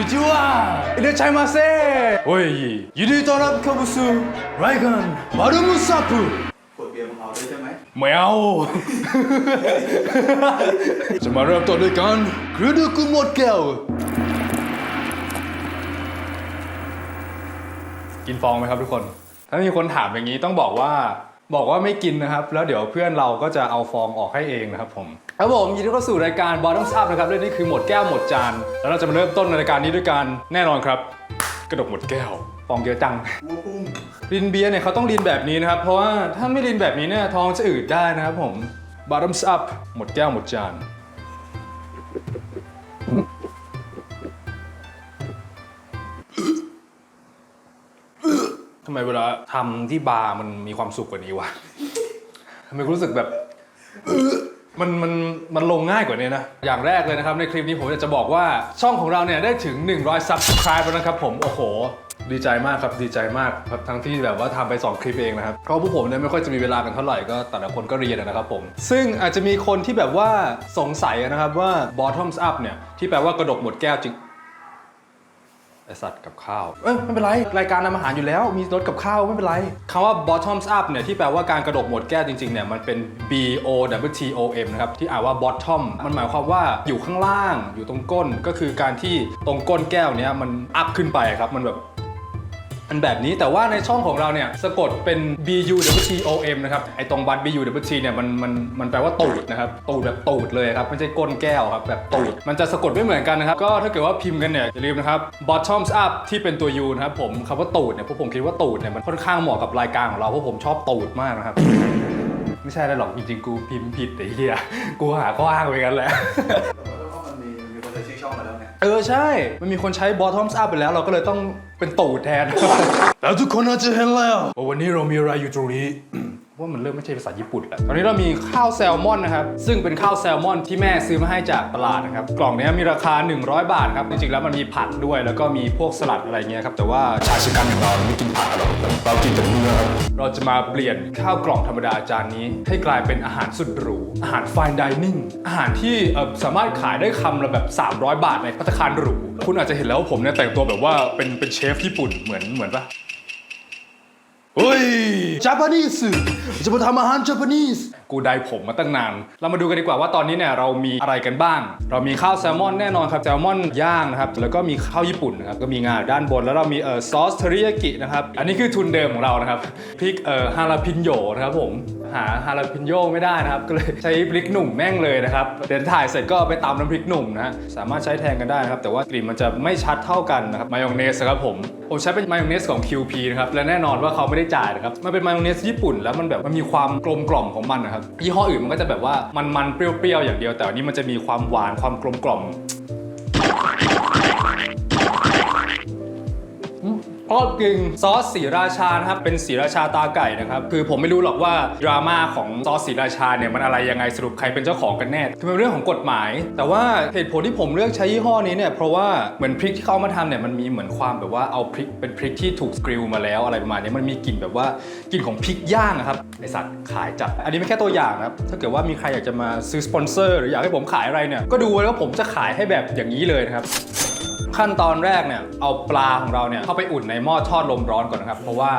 นิจิวะอินเดชัยมาเซ่โอ้ยยินดีต้อนรับเข้าสู่รายการมารุมุซาปุขวดเบียร์ของเราด้วยใช่ไหมไม่เอาจะมาเริ่มต้นด้วยกันครือดูกุมดแก้วกินฟองไหมครับทุกคน ถ้ามีคนถามอย่างนี้ต้องบอกว่า บอกว่าไม่กินนะครับ แล้วเดี๋ยวเพื่อนเราก็จะเอาฟองออกให้เองนะครับผมครับผมยินดีต้อนรับสู่รายการ Bottoms Up นะครับเรื่องนี้คือหมดแก้วหมดจาน แล้วเราจะมาเริ่มต้นรายการนี้ด้วยการแน่นอนครับ กระดกหมดแก้วฟองเยอะจังมูพุ่งลินเบียร์เนี่ยเขาต้องลินแบบนี้นะครับ เพราะว่าถ้าไม่ลินแบบนี้เนี่ยท้องจะอืดได้นะครับผม bottoms up หมดแก้วหมดจาน ทำไมเวลาทำที่บาร์มันมีความสุขกว่านี้วะทำไมรู้สึกแบบมันมันมันลงง่ายกว่านี้นะ อย่างแรกเลยนะครับ ในคลิปนี้ผมอยากจะบอกว่าช่องของเราเนี่ยได้ถึง 100 subscribe แล้วนะครับผมโอ้โห ดีใจมากครับดีใจมากครับทั้งที่แบบว่าทำไป 2 คลิปเองนะครับ เพราะพวกผมเนี่ยไม่ค่อยจะมีเวลากันเท่าไหร่ก็แต่ละคนก็เรียนนะครับผม ซึ่งอาจจะมีคนที่แบบว่าสงสัยนะครับว่า bottoms up เนี่ยที่แปลว่ากระดกหมดแก้วจริง ไอสัตว์กับข้าว เอ้ยไม่เป็นไร รายการทำอาหารอยู่แล้ว มีรสกับข้าวไม่เป็นไรคำว่า bottoms up เนี่ยที่แปลว่าการกระดกหมดแก้วจริงๆเนี่ยมันเป็น b o w t o m นะครับที่อ่านว่า bottom มันหมายความว่าอยู่ข้างล่างอยู่ตรงก้นก็คือการที่ตรงก้นแก้วเนี้ยมันอัพขึ้นไปครับมันแบบ มันแบบนี้แต่ว่าในช่องของเราเนี่ยสะกดเป็น b u w t o m นะครับไอตรงบัต b u w t เนี่ยมันมันมันแปลว่าตูดนะครับตูดแบบตูดเลยครับไม่ใช่ก้นแก้วครับแบบตูด มันจะสะกดไม่เหมือนกันนะครับ ก็ถ้าเกิดว่าพิมพ์กันเนี่ยอย่าลืมนะครับ bottoms up ที่เป็นตัว u นะครับผมคำว่าตูดเนี่ยพวกผมคิดว่าตูดเนี่ยมันค่อนข้างเหมาะกับรายการของเราเพราะผมชอบตูดมากนะครับไม่ใช่อะไรหรอกจริงๆกูพิมพ์ผิดไอ้เหี้ยกูหาข้ออ้างไปกันแหละ เนี่ยเออใช่ มันมีคนใช้ bottoms up ไปแล้ว เราก็เลยต้องเป็นตูดแทน แล้วทุกคนอาจจะเห็นแล้วว่าวันนี้เรามีอะไรอยู่ตรงนี้ ว่ามันเริ่มไม่ใช่ภาษาญี่ปุ่นแล้ว ตอนนี้เรามีข้าวแซลมอนนะครับ ซึ่งเป็นข้าวแซลมอนที่แม่ซื้อมาให้จากตลาดนะครับ กล่องนี้มีราคา 100 บาทครับ จริงๆแล้วมันมีผักด้วย แล้วก็มีพวกสลัดอะไรเงี้ยครับ แต่ว่าชาชะกันของเราไม่กินผักหรอกเรากินแต่เนื้อเราจะมาเปลี่ยนข้าวกล่องธรรมดาจานนี้ ให้กลายเป็นอาหารสุดหรู อาหาร fine dining อาหารที่สามารถขายได้คำละแบบ 300 บาทในภัตตาคารหรู คุณอาจจะเห็นแล้วว่าผมเนี่ยแต่งตัวแบบว่าเป็นเป็นเชฟญี่ปุ่นเหมือนเหมือนปะ เฮ้ยจ a p a n e s e จะมาท กูได้ผมมาตั้งนาน เรามาดูกันดีกว่าว่าตอนนี้เนี่ยเรามีอะไรกันบ้าง เรามีข้าวแซลมอนแน่นอนครับแซลมอนย่างนะครับแล้วก็มีข้าวญี่ปุ่นนะครับก็มีงาด้านบนแล้วเรามีเอ่อซอสเทริยากินะครับอันนี้คือทุนเดิมของเรานะครับพริกเอ่อฮาราพินโยนะครับผมหาฮาราพินโยไม่ได้นะครับก็เลยใช้พริกหนุ่มแม่งเลยนะครับเดี๋ยวถ่ายเสร็จก็ไปตำน้ำพริกหนุ่มนะฮะสามารถใช้แทนกันได้นะครับแต่ว่ากลิ่นมันจะไม่ชัดเท่ากันนะครับมายองเนสครับผมผมใช้เป็นมายองเนสของ QP นะครับและแน่นอนว่าเขาไม่ได้จ่ายนะครับมันเป็นมายองเนสญี่ปุ่นแล้วมันแบบมันมีความกลมกล่อมของมันนะครับยี่ห้ออื่นมันก็จะแบบว่ามันมันเปรี้ยวๆอย่างเดียวแต่อันนี้มันจะมีความหวานความกลมกล่อม พราะจริงซอสสีราชานะครับเป็นสีราชาตาไก่นะครับคือผมไม่รู้หรอกว่าดราม่าของซอสสีราชาเนี่ยมันอะไรยังไงสรุปใครเป็นเจ้าของกันแน่คือเป็นเรื่องของกฎหมาย แต่ว่าเหตุผลที่ผมเลือกใช้ยี่ห้อนี้เนี่ยเพราะว่าเหมือนพริกที่เขาเอามาทำเนี่ยมันมีเหมือนความแบบว่าเอาพริกเป็นพริกที่ถูกสกริลมาแล้วอะไรประมาณนี้มันมีกลิ่นแบบว่ากลิ่นของพริกย่างอะครับไอสัตว์ขายจัดอันนี้เป็นแค่ตัวอย่างนะครับถ้าเกิดว่ามีใครอยากจะมาซื้อสปอนเซอร์หรืออยากให้ผมขายอะไรเนี่ยก็ดูไว้ว่าผมจะขายให้แบบอย่างนี้เลยนะครับ ขั้นตอนแรกเนี่ยเอาปลาของเราเนี่ยเข้าไปอุ่นในหม้อทอดลมร้อนก่อนนะครับ เพราะว่า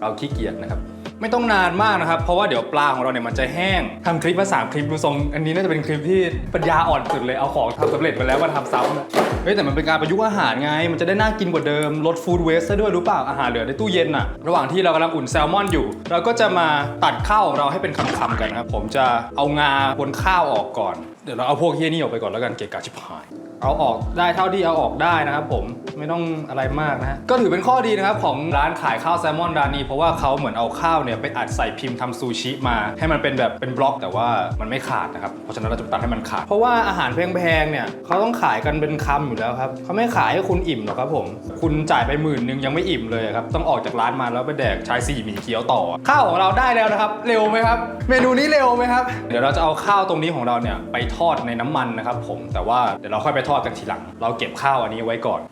เราขี้เกียจนะครับ ไม่ต้องนานมากนะครับ เพราะว่าเดี๋ยวปลาของเราเนี่ยมันจะแห้งทำคลิปมาสามคลิปดูทรงอันนี้น่าจะเป็นคลิปที่ปัญญาอ่อนสุดเลยเอาของทำสำเร็จมาแล้วมาทำซ้ำเฮ้ยแต่มันเป็นการประยุกต์อาหารไง มันจะได้น่ากินกว่าเดิมลดฟู้ดเวสต์ด้วยรู้เปล่าอาหารเหลือในตู้เย็นอะระหว่างที่เรากำลังอุ่นแซลมอนอยู่ เราก็จะมาตัดข้าวของเราให้เป็นคำๆกันนะครับผมจะเอางาบนข้าวออกก่อน เดี๋ยวเราเอาพวกเฮี้ยนี่ออกไปก่อนแล้วกันเกะกะชิบหาย เอาออกได้เท่าที่เอาออกได้นะครับผม ไม่ต้องอะไรมากนะฮะก็ถือเป็นข้อดีนะครับของร้านขายข้าวแซลมอนร้านนี้ เพราะว่าเขาเหมือนเอาข้าวเนี่ยไปอัดใส่พิมพ์ทำซูชิมา ให้มันเป็นแบบเป็นบล็อกแต่ว่ามันไม่ขาดนะครับเพราะฉะนั้นเราจะตัดให้มันขาด เพราะว่าอาหารแพงๆเนี่ยเขาต้องขายกันเป็นคำอยู่แล้วครับเขาไม่ขายให้คุณอิ่มหรอกครับผม คุณจ่ายไปหมื่นนึงยังไม่อิ่มเลยครับต้องออกจากร้านมาแล้วไปแดกชายสี่หมี่เกี๊ยวต่อ ข้าวของเราได้แล้วนะครับ เร็วไหมครับ เมนูนี้เร็วไหมครับ เดี๋ยวเราจะเอาข้าวตรงนี้ของเราเนี่ยไปทอดในน้ำมันนะครับผมแต่ว่าเดี๋ยวเราค่อยไปทอดกันทีหลัง เราเก็บข้าวอันนี้ไว้ก่อน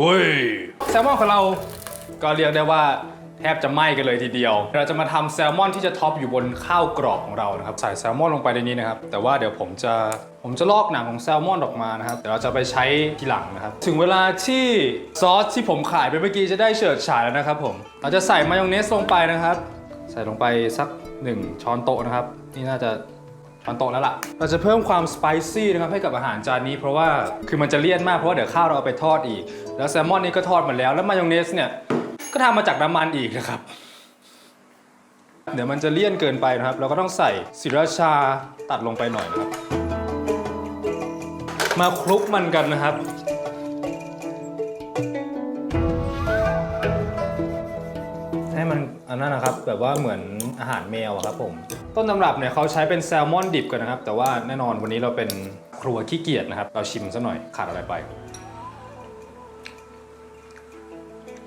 เฮ้ยแซลมอนของเราก็เรียกได้ว่าแทบจะไหม้กันเลยทีเดียว เราจะมาทำแซลมอนที่จะท็อปอยู่บนข้าวกรอบของเรานะครับ ใส่แซลมอนลงไปในนี้นะครับ แต่ว่าเดี๋ยวผมจะผมจะลอกหนังของแซลมอนออกมานะครับ เดี๋ยวเราจะไปใช้ทีหลังนะครับ ถึงเวลาที่ซอสที่ผมขายไปเมื่อกี้จะได้เฉิดฉายแล้วนะครับผม เราจะใส่มายองเนสลงไปนะครับ ใส่ลงไปสัก 1 ช้อนโต๊ะนะครับ นี่น่าจะ ช้อนโตแล้วล่ะ เราจะเพิ่มความสไปซี่นะครับให้กับอาหารจานนี้ เพราะว่าคือมันจะเลี่ยนมากเพราะว่าเดี๋ยวข้าวเราเอาไปทอดอีก แล้วแซลมอนนี่ก็ทอดมาแล้ว แล้วมายองเนสเนี่ยก็ทำมาจากน้ำมันอีกนะครับ เดี๋ยวมันจะเลี่ยนเกินไปนะครับ เราก็ต้องใส่ศิราชาตัดลงไปหน่อยนะครับ มาคลุกมันกันนะครับให้มันอันนั้นนะครับแบบว่าเหมือน อาหารแมวอะครับผม ต้นตำรับเนี่ยเขาใช้เป็นแซลมอนดิบกันนะครับ แต่ว่าแน่นอนวันนี้เราเป็นครัวขี้เกียจนะครับ เราชิมซะหน่อยขาดอะไรไป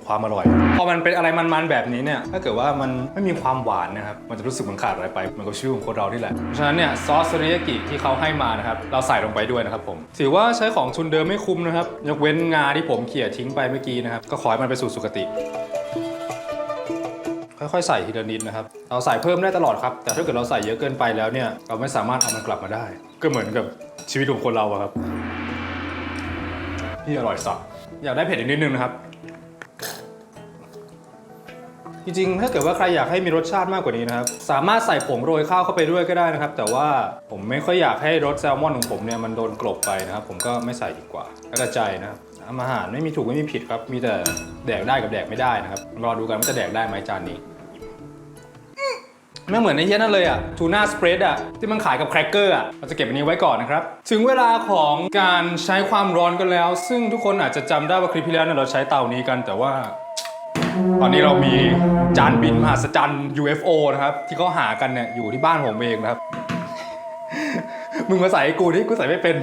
ความอร่อย พอมันเป็นอะไรมันๆแบบนี้เนี่ยถ้าเกิดว่ามันไม่มีความหวานนะครับ มันจะรู้สึกเหมันขาดอะไรไปเหมันก็ชื่อของคนเรานี่แหละเพราะฉะนั้นเนี่ยซอสเทริยากิที่เขาให้มานะครับเราใส่ลงไปด้วยนะครับผมถือว่าใช้ของทุนเดิมไม่คุ้มนะครับยกเว้นงาที่ผมเขี่ยทิ้งไปเมื่อกี้นะครับก็ขอให้มันไปสู่สุคติ ค่อยๆใส่ทีละนิดนะครับ เราใส่เพิ่มได้ตลอดครับ แต่ถ้าเกิดเราใส่เยอะเกินไปแล้วเนี่ย เราไม่สามารถเอามันกลับมาได้ ก็เหมือนกับชีวิตของคนเราอะครับที่อร่อยสับอยากได้เผ็ดอีกนิดนึงนะครับ จริงๆ ถ้าเกิดว่าใครอยากให้มีรสชาติมากกว่านี้นะครับ สามารถใส่ผงโรยข้าวเข้าไปด้วยก็ได้นะครับ แต่ว่าผมไม่ค่อยอยากให้รสแซลมอนของผมเนี่ยมันโดนกลบไปนะครับ ผมก็ไม่ใส่ดีกว่าแล้วกระจายนะครับ ทำอาหารไม่มีถูกไม่มีผิดครับ มีแต่แดกได้กับแดกไม่ได้นะครับ รอดูกันว่าจะแดกได้ไหมจานนี้ไม่เหมือนในเฮียนั่นเลยอะทูน่าสเปรดอะที่มันขายกับแครกเกอร์อะเราจะเก็บอันนี้ไว้ก่อนนะครับ ถึงเวลาของการใช้ความร้อนกันแล้ว ซึ่งทุกคนอาจจะจำได้ว่าคลิปที่แล้วเนี่ยเราใช้เตานี้กันแต่ว่า ตอนนี้เรามีจานบินมหัศจรรย์ UFO นะครับ ที่เขาหากันเนี่ยอยู่ที่บ้านผมเองนะครับ มึงมาใส่กูที่กูใส่ไม่เป็น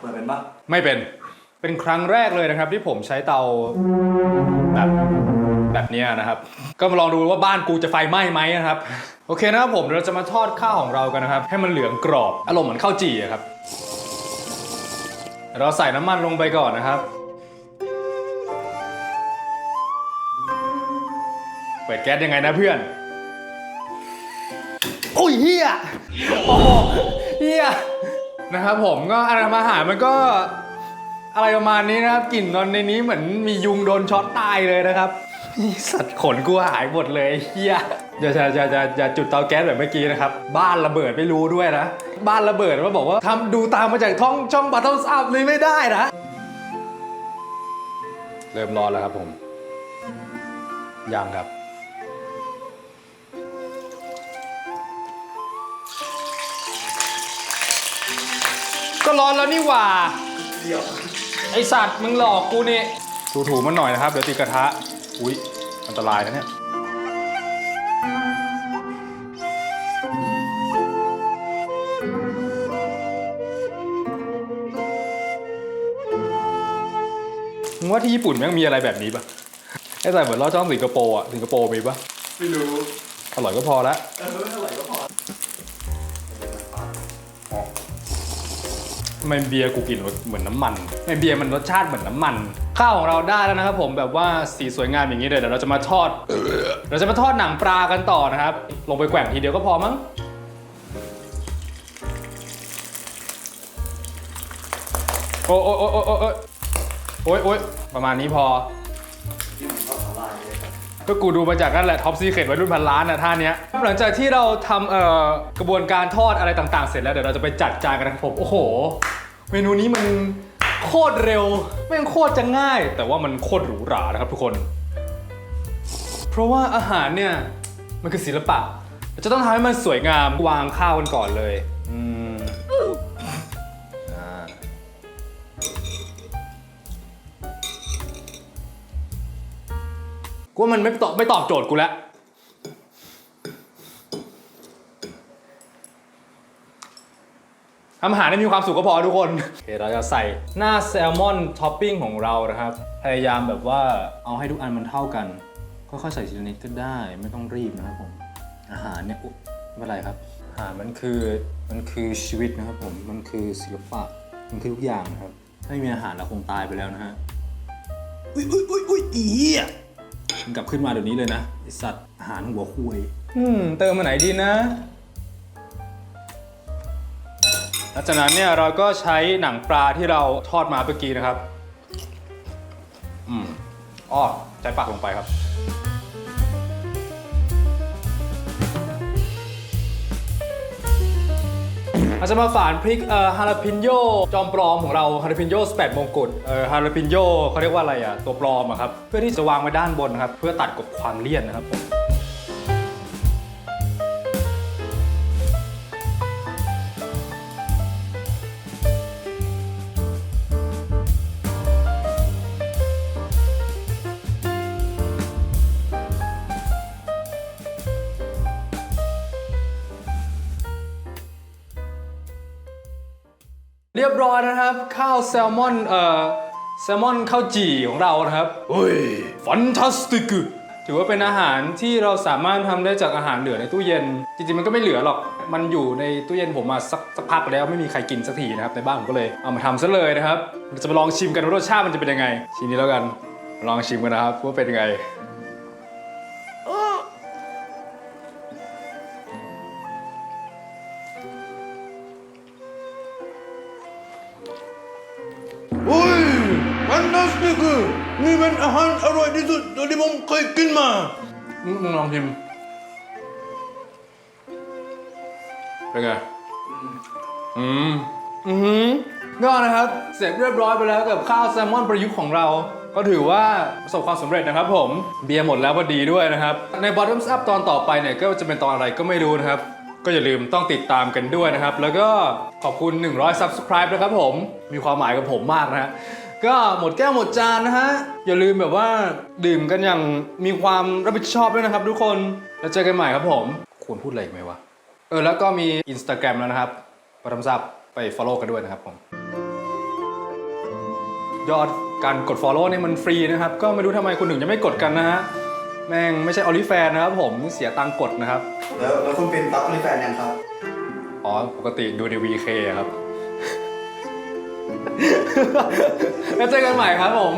เปิดเป็นปะ ไม่เป็น เป็นครั้งแรกเลยนะครับ ที่ผมใช้เตาแบบแบบเนี้ยนะครับ ก็มาลองดูว่าบ้านกูจะไฟไหม้ไหมนะครับ โอเคนะครับผมเราจะมาทอดข้าวของเรากันนะครับ ให้มันเหลืองกรอบ อารมณ์เหมือนข้าวจี่อะครับ เราใส่น้ำมันลงไปก่อนนะครับ เปิดแก๊สยังไงนะเพื่อน โอ้ยเฮียโอ้โหเฮียนะครับผมก็อาหารอาหารมันก็ อะไรประมาณนี้นะครับกลิ่นตอนในนี้เหมือนมียุงโดนช็อตตายเลยนะครับสัตว์ขนกูหายหมดเลยเฮียอย่าอย่าอย่าอย่าอย่าจุดเตาแก๊สแบบเมื่อกี้นะครับ บ้านระเบิดไม่รู้ด้วยนะ บ้านระเบิดมาบอกว่าทำดูตามมาจากท้องช่องบัตเทิลซับเลยไม่ได้นะ เริ่มร้อนแล้วครับผมยังครับก็ร้อนแล้วนี่หว่า เดี๋ยวไอสัตว์มึงหลอกกูนี่ถูๆมันหน่อยนะครับ เดี๋ยวติดกระทะ อุ๊ย อันตรายนะเนี่ย มึงว่าที่ญี่ปุ่นแม่งมีอะไรแบบนี้ปะไอแต่เหมือนลอดช่องสิงคโปร์อะสิงคโปร์มีปะไม่รู้ อร่อยก็พอละ เออ ท่าไหร่ก็พอทำไมเบียร์กูกินรสเหมือนน้ำมันทำไมเบียร์มันรสชาติเหมือนน้ำมัน ข้าวของเราได้แล้วนะครับผมแบบว่าสีสวยงามอย่างนี้เลยเดี๋ยวเราจะมาทอด เราจะมาทอดหนังปลากันต่อนะครับ ลงไปแกว่งทีเดียวก็พอมั้งโอ้โอ้โอ้ยโอ้ยโอ้ยโอ้ยประมาณนี้พอ ก็กูดูมาจากนั่นแหละท็อปซีเคทวัยรุ่นพันล้านนะท่าเนี้ยหลังจากที่เราทำเอ่อกระบวนการทอดอะไรต่าง ๆ เสร็จแล้วเดี๋ยวเราจะไปจัดจานกันนะครับผมโอ้โห เมนูนี้มันโคตรเร็วแม่งโคตรจะง่าย แต่ว่ามันโคตรหรูหรานะครับทุกคน เพราะว่าอาหารเนี่ยมันคือศิลปะเราจะต้องทำให้มันสวยงามวางข้าวกันก่อนเลย ว่ามันไม่ตอบไม่ตอบโจทย์กูแล้วทำอาหารให้มีความสุขก็พอทุกคนโอเคเราจะใส่หน้าแซลมอนท็อปปิ้งของเรานะครับ พยายามแบบว่าเอาให้ทุกอันมันเท่ากัน ค่อยๆใส่ทีละนิดก็ได้ ไม่ต้องรีบนะครับผม อาหารเนี่ยอุ๊ยไม่เป็นไรครับ อาหารมันคือมันคือชีวิตนะครับผม มันคือศิลปะ มันคือทุกอย่างนะครับ ถ้าไม่มีอาหารเราคงตายไปแล้วนะฮะ อุ้ยอุ้ยอุ้ยอุ้ยอีเหี้ย มันกลับขึ้นมาเดี๋ยวนี้เลยนะไอสัตว์อาหารหัวคุยอืม เติมมาไหนดีนะหลังจากนั้นเนี่ยเราก็ใช้หนังปลาที่เราทอดมาเมื่อกี้นะครับ อืมอ้อใจปากลงไปครับ อาจะมาฝานพริกเอ่อฮาราพินโยจอมปลอมของเราฮาราพินโยสแปดมงกุฎเอ่อฮาราพินโยเขาเรียกว่าอะไรอะตัวปลอมอะครับเพื่อที่จะวางไว้ด้านบนนะครับเพื่อตัดกับความเลี่ยนนะครับผม เรียบร้อยนะครับ ข้าวแซลมอนเอ่อแซลมอนข้าวจี่ของเรานะครับเฮ้ยฟันทัสติกถือว่าเป็นอาหารที่เราสามารถทำได้จากอาหารเหลือในตู้เย็น จริงๆมันก็ไม่เหลือหรอก มันอยู่ในตู้เย็นผมมาสักสักพักแล้วไม่มีใครกินสักทีนะครับในบ้านผมก็เลยเอามาทำซะเลยนะครับเราจะมาลองชิมกันว่ารสชาติมันจะเป็นยังไงชิ้นนี้แล้วกันลองชิมกันนะครับว่าเป็นยังไง ฟันตัสติกนี่เป็นอาหารอร่อยที่สุดที่ผมเคยกินมามึงมึงลองชิมเป็นไง อืม อือหือก็นะครับ เสร็จเรียบร้อยไปแล้วกับข้าวแซลมอนประยุกต์ของเรา ก็ถือว่าประสบความสำเร็จนะครับผม เบียร์หมดแล้วพอดีด้วยนะครับ ใน Bottoms Up ตอนต่อไปเนี่ย ก็จะเป็นตอนอะไรก็ไม่รู้นะครับ ก็อย่าลืมต้องติดตามกันด้วยนะครับ แล้วก็ขอบคุณ 100 Subscribe นะครับผม มีความหมายกับผมมากนะฮะ ก็หมดแก้วหมดจานนะฮะ อย่าลืมแบบว่าดื่มกันอย่างมีความรับผิดชอบด้วยนะครับทุกคน แล้วเจอกันใหม่ครับผม ควรพูดอะไรอีกไหมวะ เออแล้วก็มี Instagram แล้วนะครับประทำซับไป follow กันด้วยนะครับผม ยอดการกด follow เนี่ยมันฟรีนะครับ ก็ไม่รู้ทำไมคุณถึงจะไม่กดกันนะฮะ แม่งไม่ใช่ออลิแฟนนะครับผมเสียตังค์กดนะครับ แล้วแล้วคุณเป็นตั๊กนี่แฟนยังครับ อ๋อ ปกติดูใน VK อะครับ แล้วเจอกันใหม่ครับผม